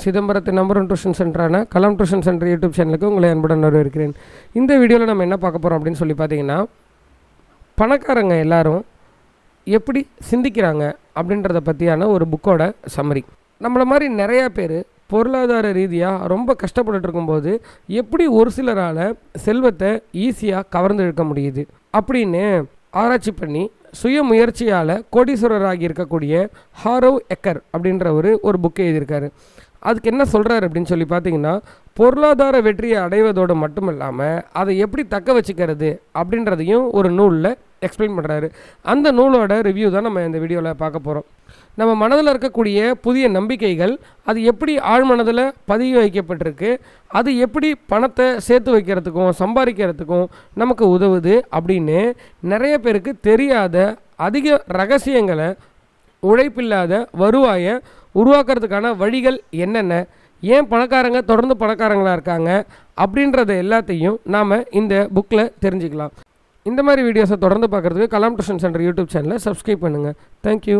சிதம்பரத்து number one tuition சென்டரான Kalam tuition centre YouTube சேனலுக்கு உங்களை அன்புடன் வரவேற்கிறேன். இந்த வீடியோவில் நம்ம என்ன பார்க்க போகிறோம் அப்படின்னு சொல்லி பார்த்தீங்கன்னா பணக்காரங்க எல்லாரும் எப்படி சிந்திக்கிறாங்க அப்படின்றத பற்றியான ஒரு புக்கோட சம்மரி நம்மளை மாதிரி நிறையா பேர் பொருளாதார ரீதியாக ரொம்ப கஷ்டப்பட்டு இருக்கும்போது எப்படி ஒரு சிலரால் செல்வத்தை ஈஸியாக கவர்ந்து இழுக்க முடியுது அப்படின்னு ஆராய்ச்சி பண்ணி சுய முயற்சியால் கோடீஸ்வரராகி இருக்கக்கூடிய ஹாரோ எக்கர் அப்படின்ற ஒரு ஒரு புக்கை எழுதியிருக்காரு. அதுக்கு என்ன சொல்கிறாரு அப்படின்னு சொல்லி பார்த்தீங்கன்னா பொருளாதார வெற்றியை அடைவதோடு மட்டும் இல்லாமல் அதை எப்படி தக்க வச்சுக்கிறது அப்படின்றதையும் ஒரு நூலில் எக்ஸ்பிளைன் பண்ணுறாரு அந்த நூலோட ரிவ்யூ தான் நம்ம இந்த வீடியோவில் பார்க்க போகிறோம் நம்ம மனதில் இருக்கக்கூடிய புதிய நம்பிக்கைகள் அது எப்படி ஆழ்மனதில் பதிவு வைக்கப்பட்டிருக்கு அது எப்படி பணத்தை சேர்த்து வைக்கிறதுக்கும் சம்பாதிக்கிறதுக்கும் நமக்கு உதவுது அப்படின்னு நிறைய பேருக்கு தெரியாத அதிக ரகசியங்களை உழைப்பில்லாத வருவாயை உருவாக்குறதுக்கான வழிகள் என்னென்ன? ஏன் பணக்காரங்க தொடர்ந்து பணக்காரங்களாக இருக்காங்க? அப்படின்றத எல்லாத்தையும் நாம் இந்த புக்கில் தெரிஞ்சுக்கலாம். இந்த மாதிரி வீடியோஸை தொடர்ந்து பார்க்குறதுக்கு கலாம் டியூஷன் சென்டர் யூடியூப் சேனலை சப்ஸ்கிரைப் பண்ணுங்கள் தேங்க்யூ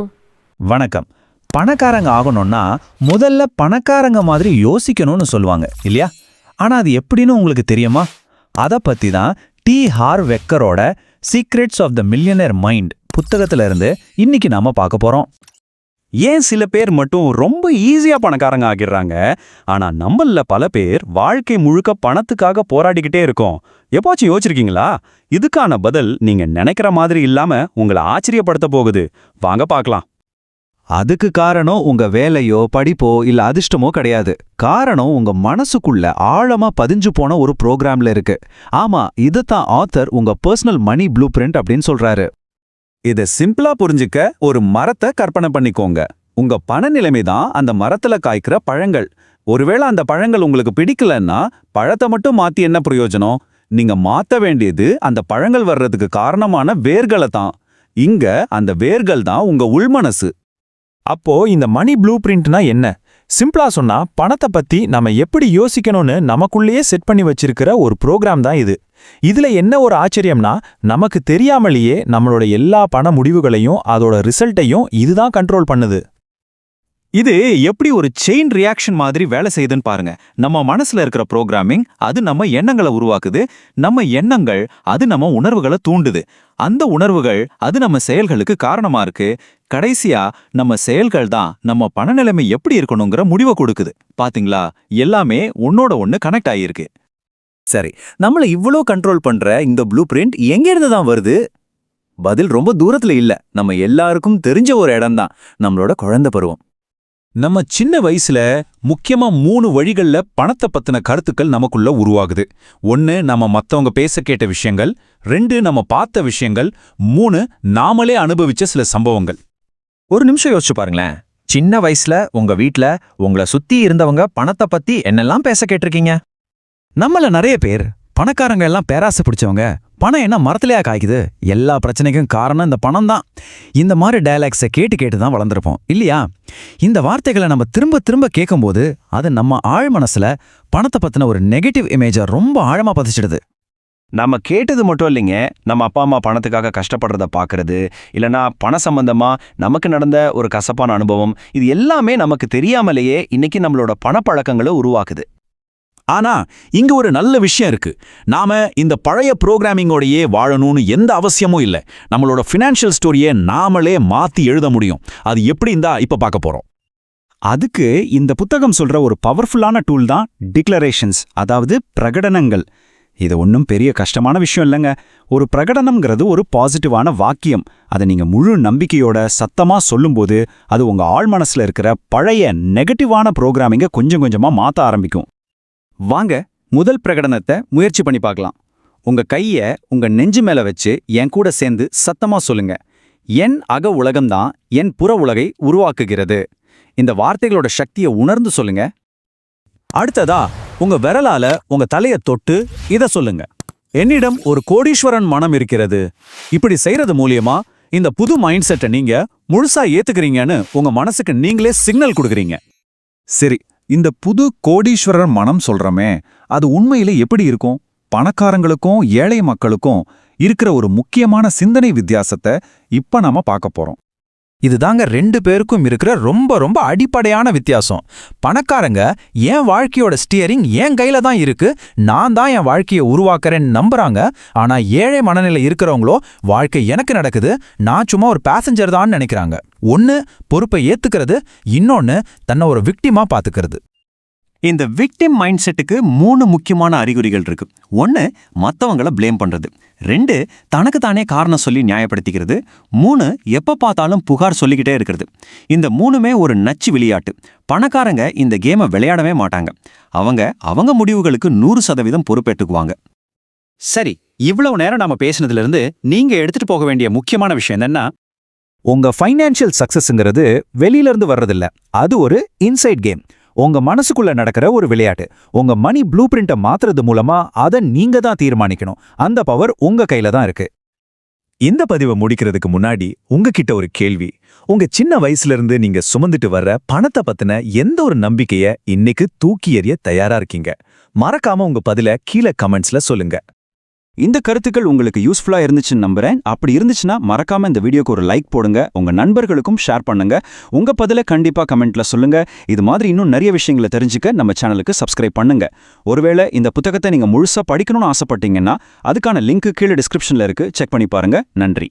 வணக்கம். பணக்காரங்க ஆகணும்னா முதல்ல பணக்காரங்க மாதிரி யோசிக்கணும்னு சொல்லுவாங்க இல்லையா? ஆனால் அது எப்படின்னு உங்களுக்கு தெரியுமா? அதை பற்றி தான் T Harv வெக்கரோட secrets of the millionaire mind புத்தகத்திலிருந்து இன்னைக்கு நாம பார்க்க போறோம். ஏன் சில பேர் மட்டும் ரொம்ப ஈஸியா பணக்காரங்க ஆகிடுறாங்க? ஆனா நம்மள பல பேர் வாழ்க்கை முழுக்க பணத்துக்காக போராடிக்கிட்டே இருக்கோம். எப்போச்சும் யோசிச்சிருக்கீங்களா? இதுக்கான பதில் நீங்க நினைக்கிற மாதிரி இல்லாம உங்களை ஆச்சரியப்படுத்த போகுது. வாங்க பார்க்கலாம். அதுக்கு காரணம் உங்க வேலையோ படிப்போ இல்ல அதிர்ஷ்டமோ கிடையாது. காரணம் உங்க மனசுக்குள்ள ஆழமா பதிஞ்சு போன ஒரு ப்ரோக்ராம்ல இருக்கு. ஆமா இதுதான் ஆத்தர் உங்க பர்சனல் மணி ப்ளூ பிரிண்ட் அப்படின்னு சொல்றாரு. இத சிம்பிளா புரிஞ்சுக்க ஒரு மரத்தை கற்பனை பண்ணிக்கோங்க. உங்க பண நிலைமை தான் அந்த மரத்துல காய்க்கிற பழங்கள். ஒருவேளை அந்த பழங்கள் உங்களுக்கு பிடிக்கலன்னா பழத்தை மட்டும் மாத்தி என்ன பிரயோஜனம்? நீங்க மாத்த வேண்டியது அந்த பழங்கள் வர்றதுக்கு காரணமான வேர்களை தான். இங்க அந்த வேர்கள் தான் உங்க உள்மனசு அப்போ இந்த மணி ப்ளூ பிரிண்ட்னா என்ன? சிம்பிளா சொன்னா பணத்தை பத்தி நாம எப்படி யோசிக்கணும்னு நமக்குள்ளேயே செட் பண்ணி வச்சிருக்கிற ஒரு ப்ரோக்ராம் தான் இது. இதுல என்ன ஒரு ஆச்சரியம்னா நமக்கு தெரியாமலேயே நம்மளோட எல்லா பண முடிவுகளையும் அதோட ரிசல்ட்டையும் இதுதான் கண்ட்ரோல் பண்ணுது. இது எப்படி ஒரு செயின் ரியாக்ஷன் மாதிரி வேலை செய்யுதுன்னு பாருங்க. நம்ம மனசுல இருக்கிற ப்ரோக்ராமிங் அது நம்ம எண்ணங்களை உருவாக்குது. நம்ம எண்ணங்கள் அது நம்ம உணர்வுகளை தூண்டுது. அந்த உணர்வுகள் அது நம்ம செயல்களுக்கு காரணமா இருக்கு. கடைசியா நம்ம செயல்கள் தான் நம்ம பணநிலைமை எப்படி இருக்கணுங்கிற முடிவை கொடுக்குது. பாத்தீங்களா? எல்லாமே ஒன்னோட ஒன்னு கனெக்ட் ஆகியிருக்கு சரி நம்மள இவ்ளோ கண்ட்ரோல் பண்ற இந்த ப்ளூ பிரிண்ட் எங்கிருந்து தான் வருது? பதில் ரொம்ப தூரத்துல இல்ல. நம்ம எல்லாருக்கும் தெரிஞ்ச ஒரு இடம் தான். நம்மளோட குழந்தை பருவம். நம்ம சின்ன வயசுல முக்கியமா மூணு வழிகள்ல பணத்தை பத்தின கருத்துக்கள் நமக்குள்ள உருவாகுது. ஒன்னு நம்ம மத்தவங்க பேச கேட்ட விஷயங்கள். ரெண்டு நம்ம பார்த்த விஷயங்கள். மூணு நாமளே அனுபவிச்ச சில சம்பவங்கள். ஒரு நிமிஷம் யோசிச்சு பாருங்களேன். சின்ன வயசுல உங்க வீட்ல உங்கள சுத்தி இருந்தவங்க பணத்தை பத்தி என்னெல்லாம் பேச கேட்டிருக்கீங்க? நம்மள நிறைய பேர் பணக்காரங்க எல்லாம் பேராசை பிடிச்சவங்க பணம் என்ன மரத்திலேயா காய்க்குது? எல்லா பிரச்சனைக்கும் காரணம் இந்த பணம் தான் இந்த மாதிரி டயலாக்ஸை கேட்டு கேட்டு தான் வளர்ந்துருப்போம் இல்லையா? இந்த வார்த்தைகளை நம்ம திரும்ப திரும்ப கேட்கும்போது அது நம்ம ஆழ் மனசுல பணத்தை பத்தின ஒரு நெகட்டிவ் இமேஜை ரொம்ப ஆழமா பதிச்சிடுது. நம்ம கேட்டது மட்டும் இல்லைங்க நம்ம அப்பா அம்மா பணத்துக்காக கஷ்டப்படுறத பார்க்கறது இல்லனா பண சம்பந்தமா நமக்கு நடந்த ஒரு கசப்பான அனுபவம் இது எல்லாமே நமக்கு தெரியாமலேயே இன்னைக்கு நம்மளோட பணப்பழக்கங்களை உருவாக்குது. ஆனா இங்க ஒரு நல்ல விஷயம் இருக்கு. நாம இந்த பழைய ப்ரோக்ராமிங்கோடையே வாழணும்னு எந்த அவசியமும் இல்ல. நம்மளோட ஃபினான்ஷியல் ஸ்டோரியை நாமளே மாத்தி எழுத முடியும். அது எப்படி இருந்தா இப்ப பார்க்க போறோம். அதுக்கு இந்த புத்தகம் சொல்ற ஒரு பவர்ஃபுல்லான டூல் தான் டிக்ளரேஷன்ஸ் அதாவது பிரகடனங்கள். இது ஒன்றும் பெரிய கஷ்டமான விஷயம் இல்லைங்க. ஒரு பிரகடனம்ங்கிறது ஒரு பாசிட்டிவான வாக்கியம். அதை நீங்க முழு நம்பிக்கையோட சத்தமா சொல்லும்போது அது உங்க மனசில் இருக்கிற பழைய நெகட்டிவான ப்ரோக்ராமிங்கை கொஞ்சம் கொஞ்சமா மாத்த ஆரம்பிக்கும். வாங்க முதல் பிரகடனத்தை முயற்சி பண்ணி பார்க்கலாம். உங்க கைய உங்க நெஞ்சு மேல வச்சு என் கூட சேர்ந்து சத்தமா சொல்லுங்க. என் அக உலகம்தான் என் புற உலகை உருவாக்குகிறது. இந்த வார்த்தைகளோட சக்தியை உணர்ந்து சொல்லுங்க. அடுத்ததா உங்க விரலால உங்க தலைய தொட்டு இத சொல்லுங்க. என்னிடம் ஒரு கோடீஸ்வரன் மனம் இருக்கிறது. இப்படி செய்யறது மூலியமா இந்த புது மைண்ட் செட்டை நீங்க முழுசா ஏத்துக்கிறீங்கன்னு உங்க மனசுக்கு நீங்களே சிக்னல் கொடுக்குறீங்க. சரி இந்த புது கோடீஸ்வரர் மனம் சொல்றமே அது உண்மையில எப்படி இருக்கும்? பணக்காரங்களுக்கும் ஏழை மக்களுக்கும் இருக்கிற ஒரு முக்கியமான சிந்தனை வித்தியாசத்தை இப்ப நாம பார்க்க போறோம். இதுதாங்க ரெண்டு பேருக்கும் இருக்கிற ரொம்ப ரொம்ப அடிப்படையான வித்தியாசம். பணக்காரங்க என் வாழ்க்கையோட ஸ்டியரிங் என் கையில தான் இருக்கு. நான் தான் என் வாழ்க்கையை உருவாக்குறேன்னு நம்புறாங்க. ஆனா ஏழை மனநிலை இருக்கிறவங்களோ வாழ்க்கை எனக்கு நடக்குது. நான் சும்மா ஒரு பேசஞ்சர் தான் நினைக்கிறாங்க. ஒன்னு பொறுப்பை ஏத்துக்கிறது. இன்னொன்னு தன்னை ஒரு விக்டிமா பாத்துக்கிறது இந்த விக்டிம் மைண்ட் செட்டுக்கு மூணு முக்கியமான அறிகுறிகள் இருக்கு. ஒன்னு மற்றவங்களை ப்ளேம் பண்ணுறது ரெண்டு தனக்கு தானே காரணம் சொல்லி நியாயப்படுத்திக்கிறது. மூணு எப்போ பார்த்தாலும் புகார் சொல்லிக்கிட்டே இருக்கிறது. இந்த மூணுமே ஒரு நச்சு விளையாட்டு. பணக்காரங்க இந்த கேமை விளையாடவே மாட்டாங்க. அவங்க அவங்க முடிவுகளுக்கு நூறு சதவீதம் பொறுப்பேற்றுக்குவாங்க. சரி இவ்வளவு நேரம் நாம பேசினதுலேருந்து நீங்க எடுத்துட்டு போக வேண்டிய முக்கியமான விஷயம் என்னன்னா உங்க ஃபைனான்ஷியல் சக்ஸஸ்ங்கிறது வெளியில இருந்து வர்றதில்ல. அது ஒரு இன்சைட் கேம் உங்க மனசுக்குள்ள நடக்கிற ஒரு விளையாட்டு. உங்க மணி ப்ளூ பிரிண்ட்டை மாத்துறது மூலமா அதை நீங்க தான் தீர்மானிக்கணும். அந்த பவர் உங்க கையில தான் இருக்கு. இந்த பதிவை முடிக்கிறதுக்கு முன்னாடி உங்ககிட்ட ஒரு கேள்வி. உங்க சின்ன வயசுல இருந்து நீங்க சுமந்துட்டு வர்ற பணத்தை பத்தின எந்த ஒரு நம்பிக்கைய இன்னைக்கு தூக்கி எறிய தயாரா இருக்கீங்க? மறக்காம உங்க பதில கீழே கமெண்ட்ஸ்ல சொல்லுங்க. இந்த கருத்துக்கள் உங்களுக்கு யூஸ்ஃபுல்லா இருந்துச்சுன்னு நம்புறேன். அப்படி இருந்துச்சுன்னா மறக்காம இந்த வீடியோக்கு ஒரு லைக் போடுங்க. உங்க நண்பர்களுக்கும் ஷேர் பண்ணுங்க. உங்க பதில கண்டிப்பா கமெண்ட்ல சொல்லுங்க. இது மாதிரி இன்னும் நிறைய விஷயங்களை தெரிஞ்சுக்க நம்ம சேனலுக்கு சப்ஸ்கிரைப் பண்ணுங்க. ஒருவேளை இந்த புத்தகத்தை நீங்க முழுசா படிக்கணும்னு ஆசைப்பட்டீங்கன்னா அதுக்கான லிங்க் கீழே டிஸ்கிரிப்ஷன்ல இருக்கு. செக் பண்ணி பாருங்க. நன்றி.